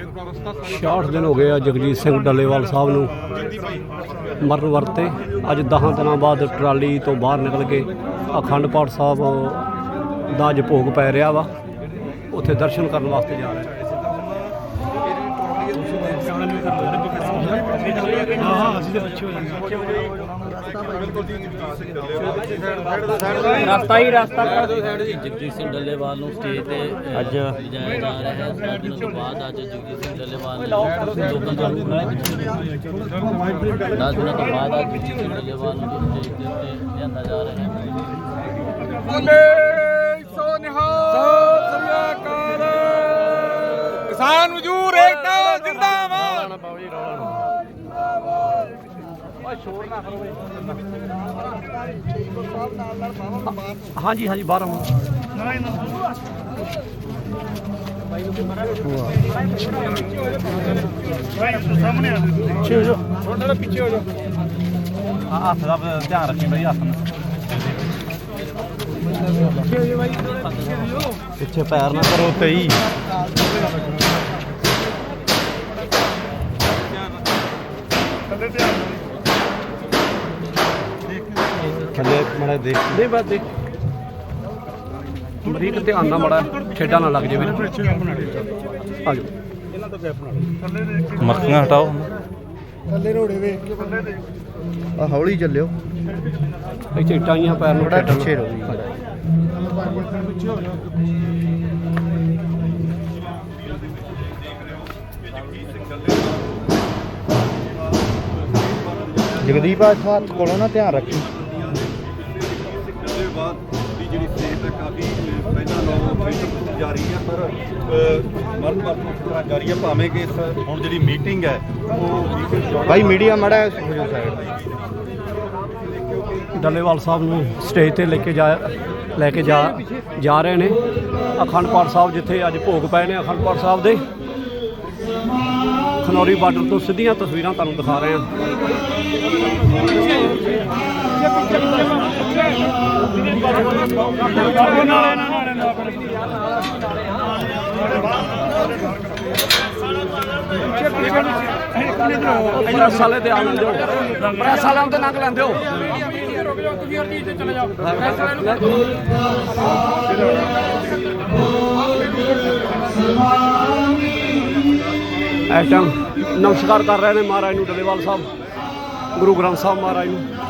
66 ਦਿਨ ਹੋ ਗਏ ਆ ਜਗਜੀਤ ਸਿੰਘ ਡੱਲੇਵਾਲ ਸਾਹਿਬ ਨੂੰ ਮਰਨ ਵਰਤੇ। ਅੱਜ 10 ਦਿਨਾਂ ਬਾਅਦ ਟਰਾਲੀ ਤੋਂ ਬਾਹਰ ਨਿਕਲ ਕੇ ਅਖੰਡ ਪਾਠ ਸਾਹਿਬ ਦਾ ਅੱਜ ਭੋਗ ਪੈ ਰਿਹਾ ਵਾ। ਉੱਥੇ ਦਰਸ਼ਨ ਕਰਨ ਵਾਸਤੇ ਜਾ ਰਹੇ ਨੇ ਰਸਤਾ ਹੀ ਰਸਤਾ। ਜਗਜੀਤ ਸਿੰਘ ਡੱਲੇਵਾਲ ਨੂੰ ਸਟੇਜ ਤੇ ਅੱਜ। ਲਿਜਾਇਆ ਜਾ ਰਿਹਾ ਹੈ। ਸੱਤ ਦਿਨਾਂ ਤੋਂ ਬਾਅਦ ਅੱਜ ਜਗਜੀਤ ਸਿੰਘ ਡੱਲੇਵਾਲ ਨੇ ਲੋਕਾਂ ਦਾ। ਦਸ ਦਿਨਾਂ ਤੋਂ ਬਾਅਦ ਅੱਜ ਜਗਜੀਤ ਸਿੰਘ ਡੱਲੇਵਾਲ ਨੂੰ ਸਟੇਜ ਦੇ ਉੱਤੇ ਲਿਆਂਦਾ ਜਾ ਰਿਹਾ ਹੈ। ਹਾਂਜੀ ਹਾਂਜੀ ਬਾਹਰ ਆਉਣਾ ਹੱਥ ਦਾ ਧਿਆਨ ਰੱਖੀ ਬਈ ਹੱਥ ਨੂੰ ਪਿੱਛੇ ਪੈਰ ਨਾ ਕਰੋ ਤੇਈ ਥੱਲੇ ਮੜਾ ਦੇਖ। ਦੇ ਬਾਤ ਦੇਖ। ਬਰੀਕ ਧਿਆਨ ਨਾਲ ਮੜਾ ਛੇਡਾ ਨਾ ਲੱਗ ਜਾਵੇ ਆ ਜਾਓ ਮੱਖੀਆਂ ਹਟਾਓ। ਆ ਹੌਲੀ ਚੱਲਿਓ। ਇੱਥੇ ਇੱਟਾਂ ਆਈਆਂ ਪੈਰ ਨੂੰ। ਥੋੜਾ ਪਿੱਛੇ। ਰਹੋ ਜਗਦੀਪ ਆ ਇੱਥੋਂ ਹੱਥ ਕੋਲੋਂ ਨਾ ਧਿਆਨ ਰੱਖੀ। ਪਹਿਲਾਂ ਨਾਲੋਂ ਬਿਹਤਰ ਜਾਰੀ ਹੈ ਪਰ ਅਹ, ਮਰਨ ਵਰਤੋਂ ਇਸ ਤਰ੍ਹਾਂ ਜਾਰੀ ਹੈ ਭਾਵੇਂ ਕਿ ਇਸ ਹੁਣ ਜਿਹੜੀ ਮੀਟਿੰਗ ਹੈ ਉਹ ਭਾਈ ਮੀਡੀਆ ਮੜਾ ਹੋ ਜਾ ਸਾਈਡ ਡੱਲੇਵਾਲ ਸਾਹਿਬ ਨੂੰ ਸਟੇਜ ਤੇ ਲੈ ਕੇ ਜਾ ਲੈ ਕੇ ਜਾ ਜਾ ਰਹੇ ਨੇ। ਅਖੰਡ ਪਾਠ ਸਾਹਿਬ ਜਿੱਥੇ ਅੱਜ ਭੋਗ ਪਏ ਨੇ ਅਖੰਡ ਪਾਠ ਸਾਹਿਬ ਦੇ। ਖਨੌਰੀ ਬਾਰਡਰ ਤੋਂ ਸਿੱਧੀਆਂ ਤਸਵੀਰਾਂ ਤੁਹਾਨੂੰ ਦਿਖਾ ਰਹੇ ਹਾਂ। ਪ੍ਰੈਸ ਵਾਲੇ ਤੇ ਆ ਲੈਂਦੇ ਪ੍ਰੈਸ ਵਾਲਿਆਂ ਤੇ ਨੰਗ ਲੈਂਦੇ ਹੋ ਇਸ ਨਮਸਕਾਰ ਕਰ ਰਹੇ ਨੇ ਮਹਾਰਾਜ ਨੂੰ ਡੱਲੇਵਾਲ ਸਾਹਿਬ, ਗੁਰੂ ਗ੍ਰੰਥ ਸਾਹਿਬ ਮਹਾਰਾਜ ਨੂੰ।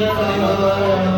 ਉਹ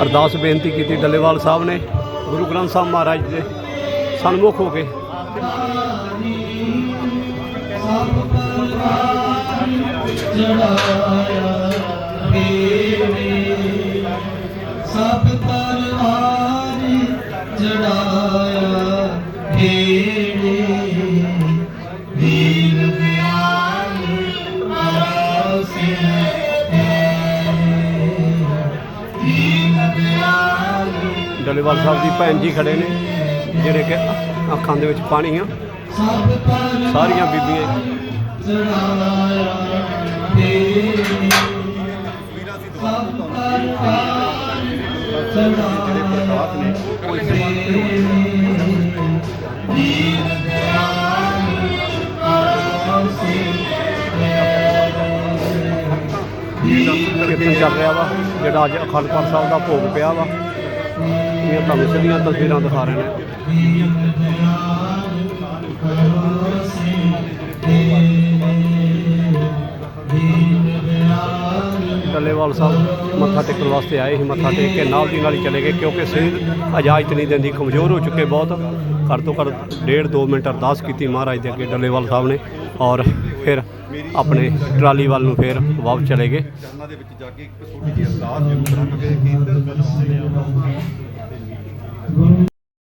ਅਰਦਾਸ ਬੇਨਤੀ ਕੀਤੀ ਡੱਲੇਵਾਲ ਸਾਹਿਬ ਨੇ, ਗੁਰੂ ਗ੍ਰੰਥ ਸਾਹਿਬ ਮਹਾਰਾਜ ਦੇ ਸਨਮੁਖ ਹੋ ਕੇ। ਸਭ ਪਰਵਾਰ ਚੜਾਇਆ ਢੇੜੇ ਵੀਰ ਡੱਲੇਵਾਲ ਸਾਹਿਬ ਦੀ ਭੈਣ ਜੀ ਖੜੇ ਨੇ, ਜਿਹੜੇ ਕਿ ਅੱਖਾਂ ਦੇ ਵਿੱਚ ਪਾਣੀ ਆ। ਸਾਰੀਆਂ ਬੀਬੀਆਂ ਚੜਾਇਆ ਸਭ ਪਰਵਾਰ ਜਿਹੜੇ ਕੀਰਤਨ ਚੱਲ ਰਿਹਾ ਵਾ, ਜਿਹੜਾ ਅੱਜ ਅਖੰਡ ਪਾਠ ਸਾਹਿਬ ਦਾ ਭੋਗ ਪਿਆ ਵਾ। ਇਹ ਤੁਹਾਨੂੰ ਸਿੱਧੀਆਂ ਤਸਵੀਰਾਂ ਦਿਖਾ ਰਹੇ ਨੇ। ਟੱਲੇਵਾਲ ਸਾਹਿਬ ਮੱਥਾ ਟੇਕਣ ਵਾਸਤੇ ਆਏ ਸੀ, ਮੱਥਾ ਟੇਕ ਕੇ ਨਾਲ ਦੀ ਨਾਲ ਹੀ ਚਲੇ ਗਏ, ਕਿਉਂਕਿ ਸਿਹਤ ਇਜਾਜ਼ਤ ਨਹੀਂ ਦਿੰਦੀ, ਕਮਜ਼ੋਰ ਹੋ ਚੁੱਕੇ ਬਹੁਤ। ਘੱਟ ਤੋਂ ਘੱਟ ਡੇਢ ਦੋ ਮਿੰਟ ਅਰਦਾਸ ਕੀਤੀ ਮਹਾਰਾਜ ਦੇ ਅੱਗੇ ਡੱਲੇਵਾਲ ਸਾਹਿਬ ਨੇ ਔਰ ਫਿਰ ਆਪਣੇ ਟਰਾਲੀ ਵੱਲ ਨੂੰ ਫਿਰ ਵਾਪਸ ਚਲੇ ਗਏ। ਚਰਨਾਂ ਦੇ ਵਿੱਚ ਜਾ ਕੇ ਇੱਕ ਛੋਟੀ ਜਿਹੀ ਅਰਦਾਸ ਜ਼ਰੂਰ ਕਰਾਂਗੇ ਕਿ